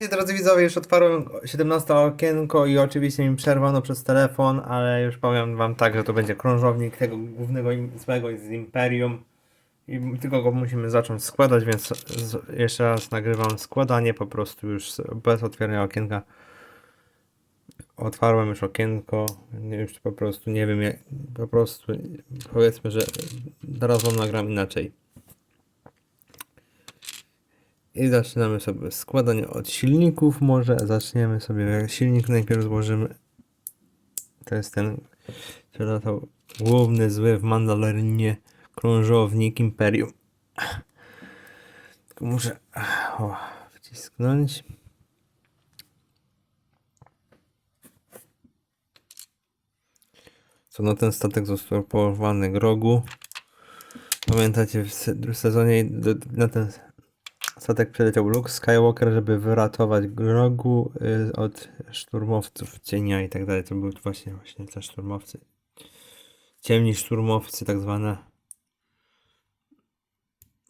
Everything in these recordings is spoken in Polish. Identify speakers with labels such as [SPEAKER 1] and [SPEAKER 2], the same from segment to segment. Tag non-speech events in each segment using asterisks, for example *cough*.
[SPEAKER 1] Drodzy widzowie, już otwarłem 17 okienko i oczywiście mi przerwano przez telefon, ale już powiem wam tak, że to będzie krążownik tego głównego złego z Imperium i tylko go musimy zacząć składać, więc jeszcze raz nagrywam składanie po prostu już bez otwierania okienka. Otwarłem już okienko, już po prostu nie wiem, jak, po prostu powiedzmy, że teraz wam nagram inaczej. I zaczynamy sobie składanie od silników. Może zaczniemy sobie. Silnik najpierw złożymy. To jest ten, który latał główny zły w Mandalorinie krążownik Imperium. Tylko muszę o, wcisknąć. Co no ten statek został porwany Grogu. Pamiętacie w se- w sezonie na ten statek przyleciał Luke Skywalker, żeby wyratować Grogu y, od szturmowców cienia i tak dalej. To były właśnie, właśnie te szturmowcy. Ciemni szturmowcy, tak zwane.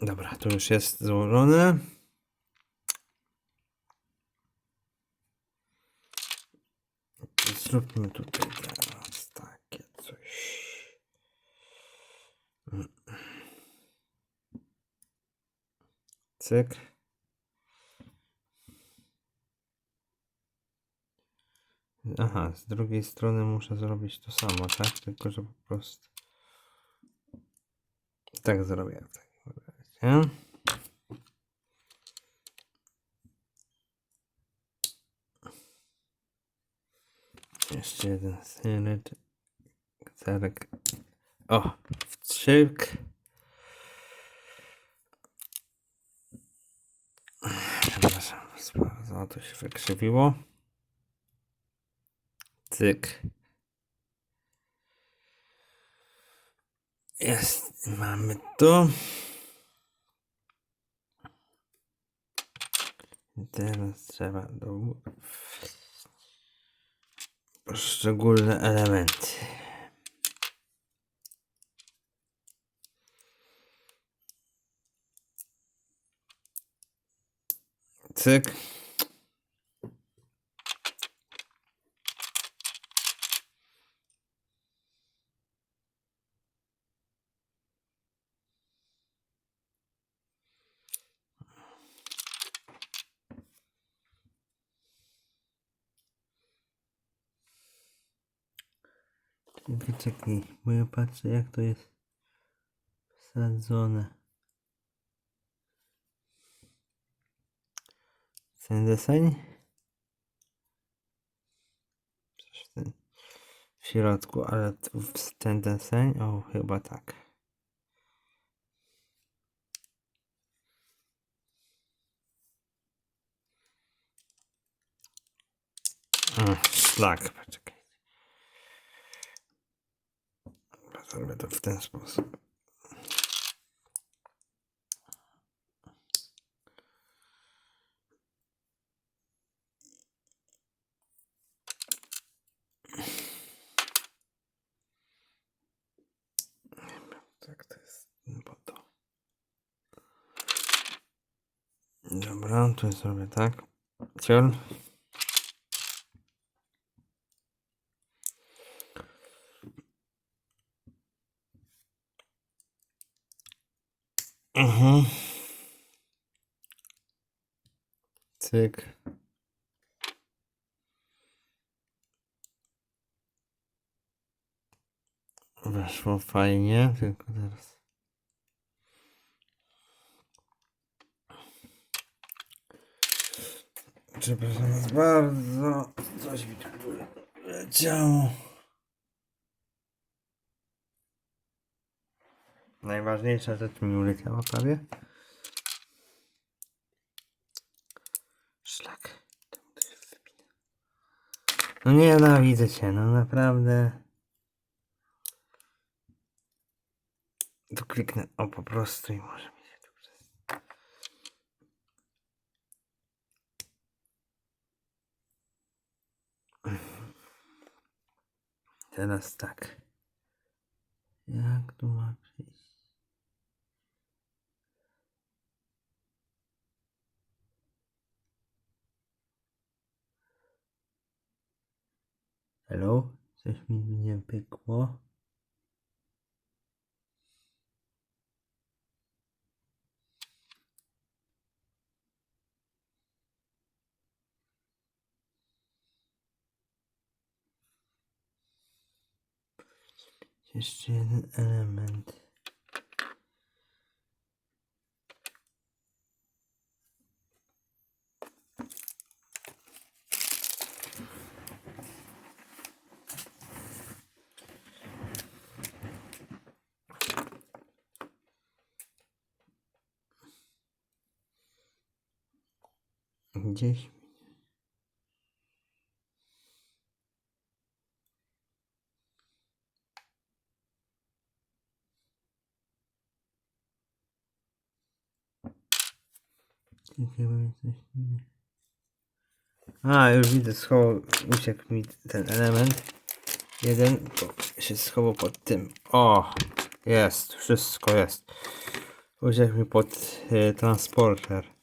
[SPEAKER 1] Dobra, to już jest złożone. Zróbmy tutaj teraz takie coś. Cyk. Aha, z drugiej strony muszę zrobić to samo, tak? Tylko, że po prostu... Tak zrobię. Jeszcze jeden synet. Cerek. O! Wstrzyk. Przepraszam, bardzo to się wykrzywiło. Cyk. Jest, mamy to. Teraz trzeba do poszczególne elementy. Cyk. Czekaj, czekaj, bo ja patrzę jak to jest wsadzone. Ten deseń? W, środku, ale ten deseń? O, chyba tak. Mm, Szlak, poczekaj. Dobra, Zrobię to w ten sposób. To jest to. Dobra, tu zrobię tak. Mhm. Cyk. Weszło fajnie, tylko teraz. Przepraszam bardzo. Coś mi tu leciało. Najważniejsza rzecz mi uleciała prawie. Szlak. No nienawidzę cię, no naprawdę. Tu kliknę o po prostu i może mi się tu przez... Teraz tak. Jak tu ma przyjść? Hello? Coś mi nie pykło. Jeszcze jeden element. Gdzieś. A, już widzę, schował, uciekł mi ten element. Jeden się schował pod tym. O, jest, wszystko jest. Uciekł mi pod y, transporter.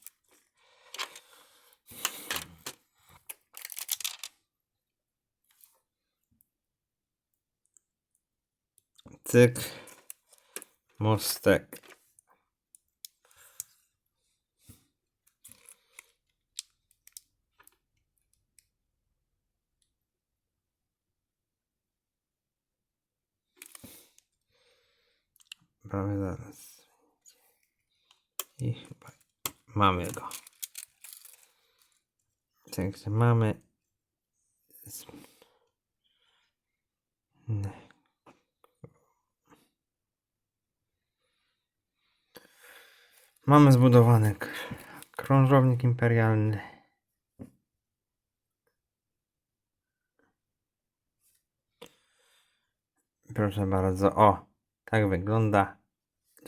[SPEAKER 1] Mostek. Prawie zaraz. I chyba mamy go. Także mamy. Nie. Mamy zbudowany krążownik imperialny. Proszę bardzo. O, tak wygląda.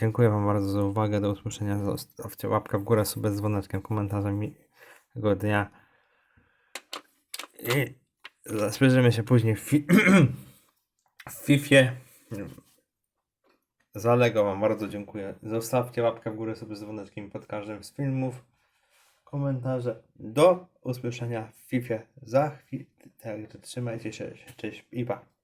[SPEAKER 1] Dziękuję Wam bardzo za uwagę. Do usłyszenia. Zostawcie łapkę w górę, sobie z dzwoneczkiem, komentarzem miłego dnia. I spojrzymy się później w, fi- *clears throat* w. Za Lego Wam bardzo dziękuję. Zostawcie łapkę w górę sobie z dzwoneczkiem pod każdym z filmów. Komentarze. Do usłyszenia w Fifie za chwilę. Trzymajcie się. Cześć i pa.